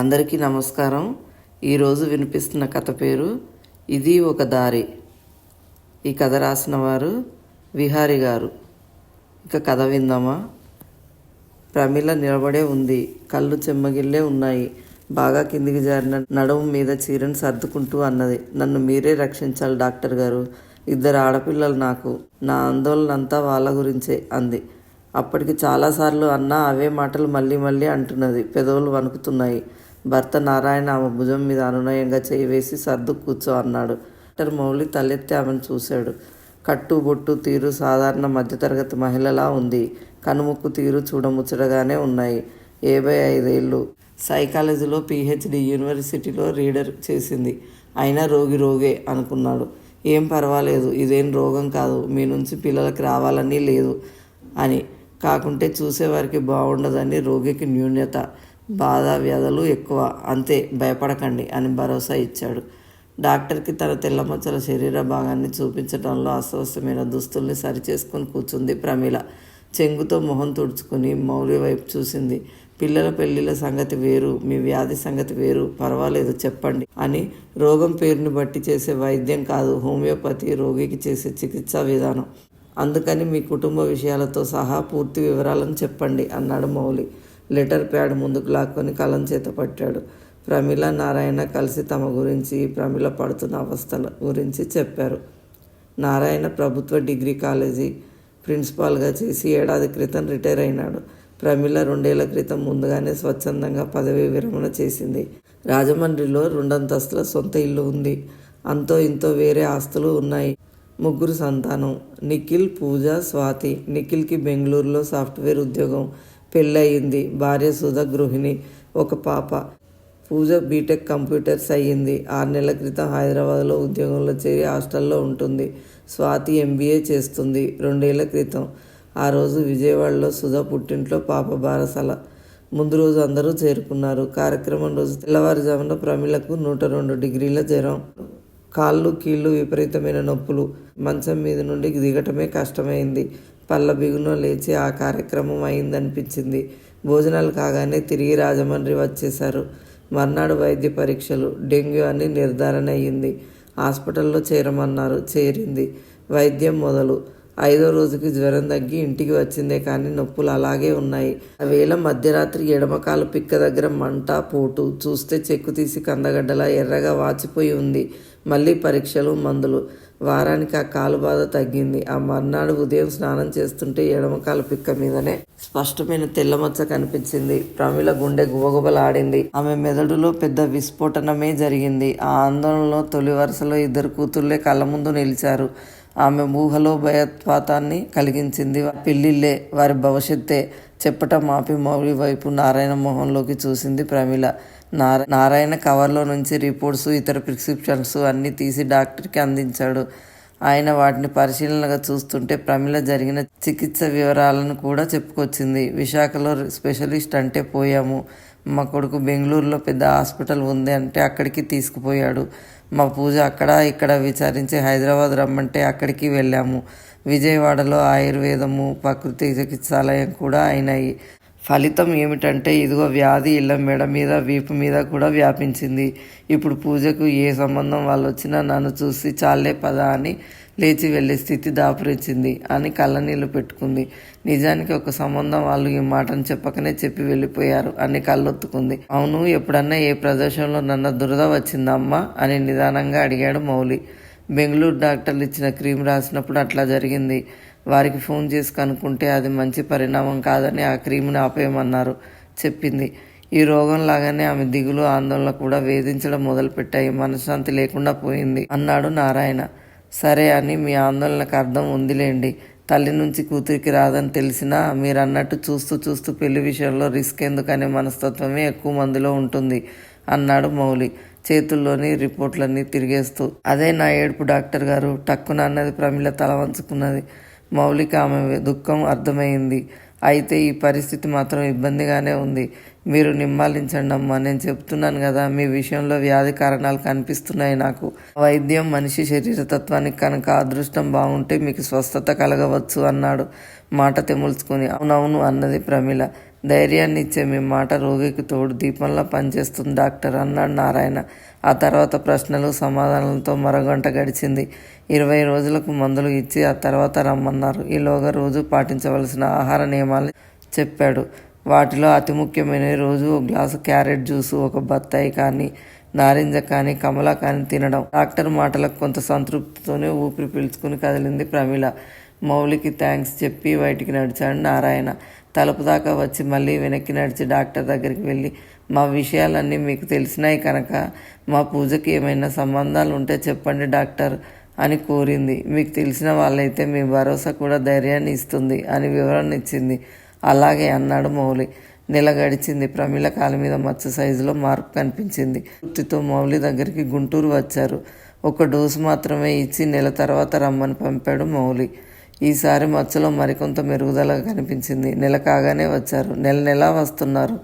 అందరికీ నమస్కారం. ఈరోజు వినిపిస్తున్న కథ పేరు ఇది ఒక దారి. ఈ కథ రాసిన వారు విహారి గారు. ఇక కథ విందామా? ప్రమిళ నిలబడే ఉంది. కళ్ళు చెమ్మగిల్లే ఉన్నాయి. బాగా కిందికి జారిన నడుము మీద చీరను సర్దుకుంటూ అన్నది. నన్ను మీరే రక్షించాలి డాక్టర్ గారు. ఇద్దరు ఆడపిల్లలు నాకు. నా ఆందోళన అంతా వాళ్ళ గురించే అంది. అప్పటికి చాలాసార్లు అన్న అవే మాటలు మళ్ళీ మళ్ళీ అంటున్నది. పెదవులు వణుకుతున్నాయి. భర్త నారాయణ ఆమె భుజం మీద అనునయంగా చేయి వేసి సర్దు కూర్చో అన్నాడు. డాక్టర్ మౌలి తలెత్తి ఆమెను చూశాడు. కట్టు బొట్టు తీరు సాధారణ మధ్యతరగతి మహిళలా ఉంది. కనుముక్కు తీరు చూడముచ్చటగానే ఉన్నాయి. యాభై ఐదేళ్ళు. సైకాలజీలో పిహెచ్డి యూనివర్సిటీలో రీడర్ చేసింది. అయినా రోగి రోగే అనుకున్నాడు. ఏం పర్వాలేదు. ఇదేం రోగం కాదు. మీ నుంచి పిల్లలకి రావాలని లేదు అని. కాకుంటే చూసేవారికి బాగుండదని రోగికి న్యూన్యత. బాధ వ్యధలు ఎక్కువ. అంతే భయపడకండి అని భరోసా ఇచ్చాడు. డాక్టర్కి తన తెల్లమచ్చల శరీర భాగాన్ని చూపించడంలో అస్వస్థమైన దుస్తుల్ని సరిచేసుకుని కూర్చుంది ప్రమీల. చెంగుతో మొహం తుడుచుకుని మౌలి వైపు చూసింది. పిల్లల పెళ్ళిళ్ళ సంగతి వేరు మీ వ్యాధి సంగతి వేరు పర్వాలేదు చెప్పండి అని రోగం పేరుని బట్టి చేసే వైద్యం కాదు హోమియోపతి రోగికి చేసే చికిత్సా విధానం. అందుకని మీ కుటుంబ విషయాలతో సహా పూర్తి వివరాలను చెప్పండి అన్నాడు మౌలి. లెటర్ ప్యాడ్ ముందుకు లాక్కొని కలం చేత పట్టాడు. ప్రమిళ నారాయణ కలిసి తమ గురించి ప్రమిళ పడుతున్న అవస్థల గురించి చెప్పారు. నారాయణ ప్రభుత్వ డిగ్రీ కాలేజీ ప్రిన్సిపాల్గా చేసి ఏడాది క్రితం రిటైర్ అయినాడు. ప్రమిళ రెండేళ్ళ క్రితం ముందుగానే స్వచ్ఛందంగా పదవీ విరమణ చేసింది. రాజమండ్రిలో రెండంతస్తుల సొంత ఇల్లు ఉంది. అంతో ఇంతో వేరే ఆస్తులు ఉన్నాయి. ముగ్గురు సంతానం. నిఖిల్ పూజ స్వాతి. నిఖిల్కి బెంగళూరులో సాఫ్ట్వేర్ ఉద్యోగం. పెళ్ళయింది. భార్య సుధ గృహిణి ఒక పాప. పూజ బీటెక్ కంప్యూటర్స్ అయ్యింది. ఆరు నెలల క్రితం హైదరాబాద్లో ఉద్యోగంలో చేరి హాస్టల్లో ఉంటుంది. స్వాతి ఎంబీఏ చేస్తుంది. రెండేళ్ళ క్రితం. ఆ రోజు విజయవాడలో సుధా పుట్టింట్లో పాప బారసల. ముందు రోజు అందరూ చేరుకున్నారు. కార్యక్రమం రోజు తెల్లవారుజామున ప్రమిళకు నూట రెండు డిగ్రీల జ్వరం. కాళ్ళు కీళ్ళు విపరీతమైన నొప్పులు. మంచం మీద నుండి దిగటమే కష్టమైంది. పళ్ళ బిగున లేచి ఆ కార్యక్రమం అయిందనిపించింది. భోజనాలు కాగానే తిరిగి రాజమండ్రి వచ్చేశారు. మర్నాడు వైద్య పరీక్షలు డెంగ్యూ అని నిర్ధారణ అయ్యింది. హాస్పిటల్లో చేరమన్నారు చేరింది. వైద్యం మొదలు ఐదో రోజుకి జ్వరం తగ్గి ఇంటికి వచ్చిందే కానీ నొప్పులు అలాగే ఉన్నాయి. ఆ వేళ మధ్యరాత్రి ఎడమకాలు పిక్క దగ్గర మంట పోటు చూస్తే చెక్కు తీసి కందగడ్డలా ఎర్రగా వాచిపోయి ఉంది. మళ్ళీ పరీక్షలు మందులు. వారానికి ఆ కాలు బాధ తగ్గింది. ఆ మర్నాడు ఉదయం స్నానం చేస్తుంటే ఎడమకాలు పిక్క మీదనే స్పష్టమైన తెల్లమచ్చ కనిపించింది. ప్రమిళ గుండె గుబగుబలాడింది. ఆమె మెదడులో పెద్ద విస్ఫోటనమే జరిగింది. ఆ ఆందోళనలో తొలి వరుసలో ఇద్దరు కూతుర్లే కళ్ళ ముందు నిలిచారు. ఆమె ఊహలో భయత్వాతాన్ని కలిగించింది పిల్లిళ్ళే వారి భవిష్యత్తే చెప్పటం మాపి మౌలి వైపు నారాయణ మొహంలోకి చూసింది ప్రమిళ నారా నారాయణ కవర్లో నుంచి రిపోర్ట్స్ ఇతర ప్రిస్క్రిప్షన్స్ అన్నీ తీసి డాక్టర్కి అందించాడు. ఆయన వాటిని పరిశీలనగా చూస్తుంటే ప్రమిళ జరిగిన చికిత్స వివరాలను కూడా చెప్పుకొచ్చింది. విశాఖలో స్పెషలిస్ట్ అంటే పోయాము. మా కొడుకు బెంగళూరులో పెద్ద హాస్పిటల్ ఉంది అంటే అక్కడికి తీసుకుపోయాడు. మా పూజ అక్కడ ఇక్కడ విచారించి హైదరాబాద్ రమ్మంటే అక్కడికి వెళ్ళాము. విజయవాడలో ఆయుర్వేదము ప్రకృతి చికిత్సాలయం కూడా అయినాయి. ఫలితం ఏమిటంటే ఇదిగో వ్యాధి ఇళ్ళ మెడ మీద వీపు మీద కూడా వ్యాపించింది. ఇప్పుడు పూజకు ఏ సంబంధం వాళ్ళు వచ్చినా నన్ను చూసి చాలే పదా అని లేచి వెళ్ళే స్థితి దాపురించింది. అని కళ్ళనీళ్ళు పెట్టుకుంది. నిజానికి ఒక సంబంధం వాళ్ళు ఈ మాటను చెప్పకనే చెప్పి వెళ్ళిపోయారు అని కళ్ళొత్తుకుంది. అవును ఎప్పుడన్నా ఏ ప్రదేశంలో నన్న దురద వచ్చిందమ్మా అని నిదానంగా అడిగాడు మౌలి. బెంగళూరు డాక్టర్లు ఇచ్చిన క్రీమ్ రాసినప్పుడు అట్లా జరిగింది. వారికి ఫోన్ చేసి కనుక్కుంటే అది మంచి పరిణామం కాదని ఆ క్రీమ్ని ఆపేయమన్నారు. చెప్పింది. ఈ రోగం లాగానే ఆమె దిగులు ఆందోళన కూడా వేధించడం మొదలుపెట్టాయి. మనశ్శాంతి లేకుండా పోయింది అన్నాడు నారాయణ. సరే అని మీ ఆందోళనకు అర్థం ఉందిలేండి. తల్లి నుంచి కూతురికి రాదని తెలిసినా మీరు అన్నట్టు చూస్తూ చూస్తూ పెళ్ళి విషయంలో రిస్క్ ఎందుకనే మనస్తత్వమే ఎక్కువ మందిలో ఉంటుంది అన్నాడు మౌలి చేతుల్లోని రిపోర్ట్లన్నీ తిరిగేస్తూ. అదే నా ఏడుపు డాక్టర్ గారు టక్కున అన్నది ప్రమిళ తల వంచుకున్నది. మౌలిక ఆమె దుఃఖం అర్థమైంది. అయితే ఈ పరిస్థితి మాత్రం ఇబ్బందిగానే ఉంది. మీరు నిమ్మాలించండి అమ్మా నేను చెప్తున్నాను కదా మీ విషయంలో వ్యాధి కారణాలు కనిపిస్తున్నాయి నాకు. వైద్యం మనిషి శరీర తత్వానికి కనుక అదృష్టం బాగుంటే మీకు స్వస్థత కలగవచ్చు అన్నాడు. మాట తెములుచుకుని అవునవును అన్నది ప్రమిళ ధైర్యాన్ని ఇచ్చే మీ మాట రోగికి తోడు దీపంలా పనిచేస్తుంది డాక్టర్ అన్నాడు నారాయణ. ఆ తర్వాత ప్రశ్నలు సమాధానాలతో మరొగంట గడిచింది. ఇరవై రోజులకు మందులు ఇచ్చి ఆ తర్వాత రమ్మన్నారు. ఈలోగా రోజు పాటించవలసిన ఆహార నియమాలు చెప్పాడు. వాటిలో అతి ముఖ్యమైనవి రోజు ఒక గ్లాసు క్యారెట్ జ్యూసు ఒక బత్తాయి కానీ నారింజ కానీ కమల కానీ తినడం. డాక్టర్ మాటలకు కొంత సంతృప్తితోనే ఊపిరి పీల్చుకుని కదిలింది ప్రమిళ మౌలికి థ్యాంక్స్ చెప్పి బయటికి నడిచాడు నారాయణ. తలుపు దాకా వచ్చి మళ్ళీ వెనక్కి నడిచి డాక్టర్ దగ్గరికి వెళ్ళి మా విషయాలన్నీ మీకు తెలిసినాయి కనుక మా పూజకి ఏమైనా సంబంధాలు ఉంటే చెప్పండి డాక్టర్ అని కోరింది. మీకు తెలిసిన వాళ్ళైతే మీ భరోసా కూడా ధైర్యాన్ని ఇస్తుంది అని వివరణ ఇచ్చింది. అలాగే అన్నాడు మౌలి. నెల గడిచింది. ప్రమిళ కాలు మీద మచ్చ సైజులో మార్పు కనిపించింది. వృత్తితో మౌలి దగ్గరికి గుంటూరు వచ్చారు. ఒక డోసు మాత్రమే ఇచ్చి నెల తర్వాత రమ్మని పంపాడు మౌలి. ఈసారి మచ్చలో మరికొంత మెరుగుదల కనిపించింది. నెల కాగానే వచ్చారు. నెల నెలా వస్తున్నారు.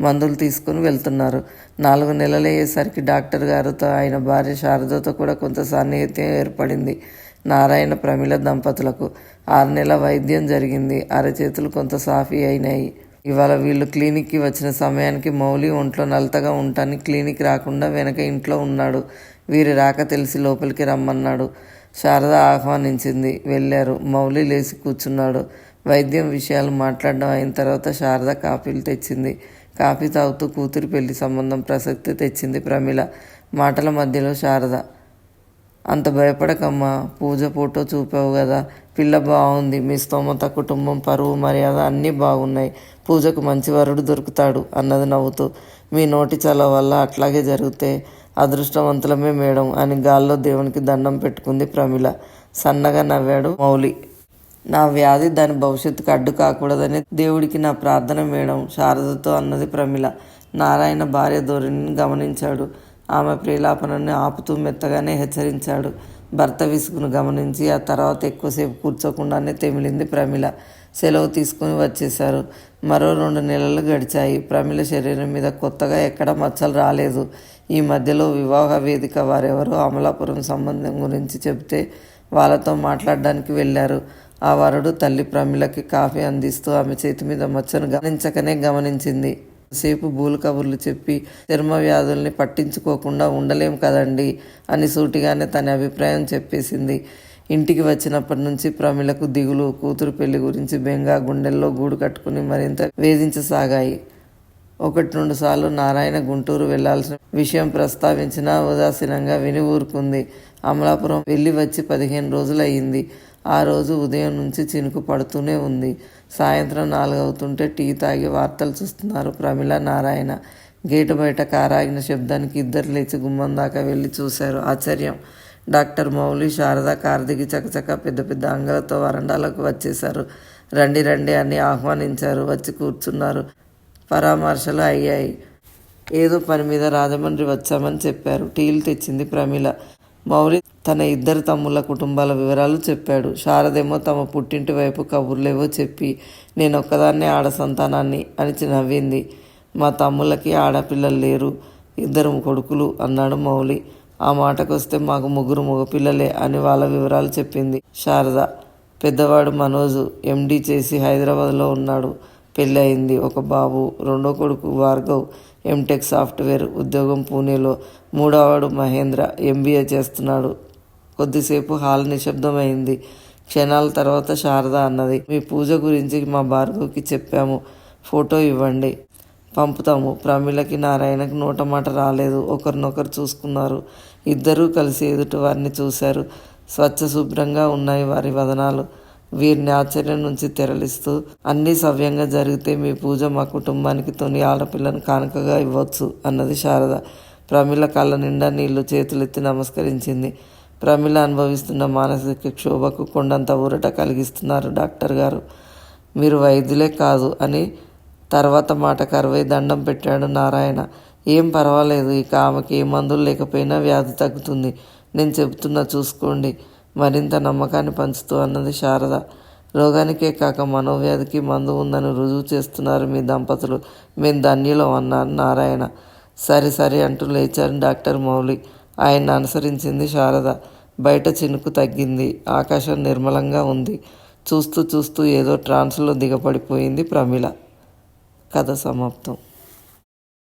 మందులు తీసుకుని వెళ్తున్నారు. నాలుగు నెలలు అయ్యేసరికి డాక్టర్ గారితో ఆయన భార్య శారదతో కూడా కొంత సాన్నిహిత్యం ఏర్పడింది. నారాయణ ప్రమిళ దంపతులకు ఆరు నెలల వైద్యం జరిగింది. అరచేతులు కొంత సాఫీ అయినాయి. ఇవాళ వీళ్ళు క్లినిక్కి వచ్చిన సమయానికి మౌలి ఒంట్లో నలతగా ఉంటాని క్లినిక్ రాకుండా వెనక ఇంట్లో ఉన్నాడు. వీరి రాక తెలిసి లోపలికి రమ్మన్నాడు. శారద ఆహ్వానించింది. వెళ్ళారు. మౌలి లేచి కూర్చున్నాడు. వైద్యం విషయాలు మాట్లాడడం అయిన తర్వాత శారద కాఫీలు తెచ్చింది. కాఫీ తాగుతూ కూతురి పెళ్ళి సంబంధం ప్రసక్తి తెచ్చింది ప్రమిళ. మాటల మధ్యలో శారద అంత భయపడకమ్మా. పూజ ఫోటో చూపావు కదా. పిల్ల బాగుంది. మీ స్తోమత కుటుంబం పరువు మర్యాద అన్నీ బాగున్నాయి. పూజకు మంచి వరుడు దొరుకుతాడు అన్నది నవ్వుతూ. మీ నోటి చల వల్ల అట్లాగే జరిగితే అదృష్టవంతులమే మేడం అని గాల్లో దేవునికి దండం పెట్టుకుంది ప్రమిళ. సన్నగా నవ్వాడు మౌలి. నా వ్యాధి దాని భవిష్యత్తుకు అడ్డు కాకూడదని దేవుడికి నా ప్రార్థన మేడం. శారదతో అన్నది ప్రమిళ. నారాయణ భార్య ధోరణిని గమనించాడు. ఆమె ప్రిలాపనని ఆపుతూ మెత్తగానే హెచ్చరించాడు. భర్త విసుగును గమనించి ఆ తర్వాత ఎక్కువసేపు కూర్చోకుండానే తెమిలింది ప్రమిళ. సెలవు తీసుకుని వచ్చేశారు. మరో రెండు నెలలు గడిచాయి. ప్రమిళ శరీరం మీద కొత్తగా ఎక్కడ మచ్చలు రాలేదు. ఈ మధ్యలో వివాహ వేదిక వారెవరో అమలాపురం సంబంధం గురించి చెబితే వాళ్ళతో మాట్లాడడానికి వెళ్ళారు. ఆ వరుడు తల్లి ప్రమిళకి కాఫీ అందిస్తూ ఆమె చేతి మీద మచ్చను గమనించకనే గమనించింది. సేపు బూలు కబుర్లు చెప్పి చర్మ వ్యాధుల్ని పట్టించుకోకుండా ఉండలేం కదండి అని సూటిగానే తన అభిప్రాయం చెప్పేసింది. ఇంటికి వచ్చినప్పటి నుంచి ప్రమిళకు దిగులు కూతురు పెళ్ళి గురించి బెంగా గుండెల్లో గూడు కట్టుకుని మరింత వేధించసాగాయి. ఒకటి రెండు సార్లు నారాయణ గుంటూరు వెళ్ళాల్సిన విషయం ప్రస్తావించినా ఉదాసీనంగా విని ఊరుకుంది. అమలాపురం వెళ్ళి వచ్చి పదిహేను రోజులయ్యింది. ఆ రోజు ఉదయం నుంచి చినుకు పడుతూనే ఉంది. సాయంత్రం నాలుగవుతుంటే టీ తాగి వార్తలు చూస్తున్నారు ప్రమిళ నారాయణ. గేటు బయట కారాగిన శబ్దానికి ఇద్దరు లేచి గుమ్మం దాకా వెళ్ళి చూశారు. ఆశ్చర్యం! డాక్టర్ మౌలి శారద కారు దిగి చకచక పెద్ద పెద్ద అంగలతో వరండాలకు వచ్చేశారు. రండి రండి అని ఆహ్వానించారు. వచ్చి కూర్చున్నారు. పరామర్శలు అయ్యాయి. ఏదో పని మీద రాజమండ్రి వచ్చామని చెప్పారు. టీలు తెచ్చింది ప్రమిళ. మౌలి తన ఇద్దరు తమ్ముళ్ళ కుటుంబాల వివరాలు చెప్పాడు. శారదేమో తమ పుట్టింటి వైపు కబుర్లేవో చెప్పి నేను ఒక్కదాన్నే ఆడ సంతానాన్ని అని నవ్వింది. మా తమ్ముళ్ళకి ఆడపిల్లలు లేరు ఇద్దరు కొడుకులు అన్నాడు మౌలి. ఆ మాటకొస్తే మాకు ముగ్గురు మగపిల్లలే అని వాళ్ళ వివరాలు చెప్పింది శారద. పెద్దవాడు మనోజు ఎండీ చేసి హైదరాబాద్లో ఉన్నాడు. పెళ్ళి అయింది ఒక బాబు రెండో కొడుకు భార్గవ్ ఎంటెక్ సాఫ్ట్వేర్ ఉద్యోగం పూణేలో మూడవవాడు మహేంద్ర ఎంబీఏ చేస్తున్నాడు. కొద్దిసేపు హాల్ నిశ్శబ్దమైంది. క్షణాల తర్వాత శారద అన్నది మీ పూజ గురించి మా భార్గవ్కి చెప్పాము. ఫోటో ఇవ్వండి. పంపుతాము. ప్రమిళకి నారాయణకి నోట మాట రాలేదు. ఒకరినొకరు చూసుకున్నారు. ఇద్దరూ కలిసి ఎదుటి వారిని చూశారు. స్వచ్ఛ శుభ్రంగా ఉన్నాయి వారి వదనాలు. వీరిని ఆశ్చర్యం నుంచి తెరలిస్తూ అన్నీ సవ్యంగా జరిగితే మీ పూజ మా కుటుంబానికి తొని ఆడపిల్లను కానుకగా ఇవ్వచ్చు అన్నది శారద. ప్రమిళ కళ్ళ నిండా నీళ్ళు చేతులెత్తి నమస్కరించింది. ప్రమిళ అనుభవిస్తున్న మానసిక క్షోభకు కొండంత ఊరట కలిగిస్తున్నారు డాక్టర్ గారు. మీరు వైద్యులే కాదు అని తర్వాత మాట కరువై దండం పెట్టాడు నారాయణ. ఏం పర్వాలేదు ఇక ఆమెకి ఏ మందులు లేకపోయినా వ్యాధి తగ్గుతుంది. నేను చెబుతున్నా చూసుకోండి మరింత నమ్మకాన్ని పంచుతూ అన్నది శారద. రోగానికే కాక మనోవ్యాధికి మందు ఉందని రుజువు చేస్తున్నారు మీ దంపతులు. మేము ధన్యులం అన్నారు నారాయణ. సరి సరి అంటూ లేచారు డాక్టర్ మౌలి. ఆయన అనుసరించింది శారద. బయట చినుకు తగ్గింది. ఆకాశం నిర్మలంగా ఉంది. చూస్తూ చూస్తూ ఏదో ట్రాన్స్లో దిగపడిపోయింది ప్రమిళ కథ సమాప్తం.